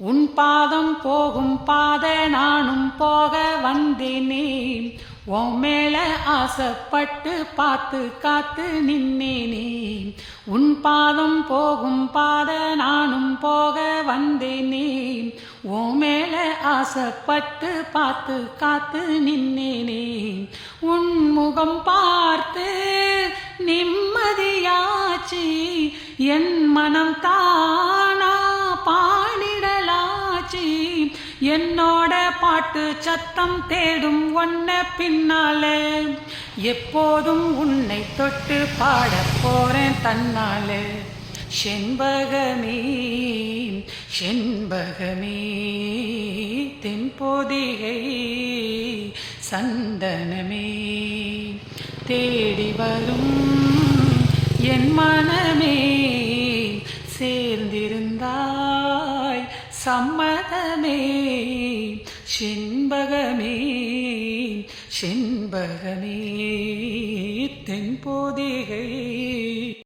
உன் பாதம் போகும் பாத நானும் போக வந்தினேன். உன் மேல ஆசைப்பட்டு பார்த்து காத்து நின்னேனே உன் பாதம் போகும் பாத நானும் போக வந்தினேன். உன் மேல ஆசைப்பட்டு பார்த்து காத்து நின்னேனே உன் முகம் பார்த்து நிம்மதியாச்சி. என் மனம் தான் என்னோட பாட்டு சத்தம் தேடும் ஒன்ன பின்னாலே எப்போதும் உன்னை தொட்டு பாட போறேன் தன்னாலே. செண்பகமே செண்பகமே தென்பொதிகை சந்தனமே. தேடி வரும் என் மனமே சேர்ந்திருந்தாய் சம்மதமே செண்பகமே செண்பகமே தென்போதிகை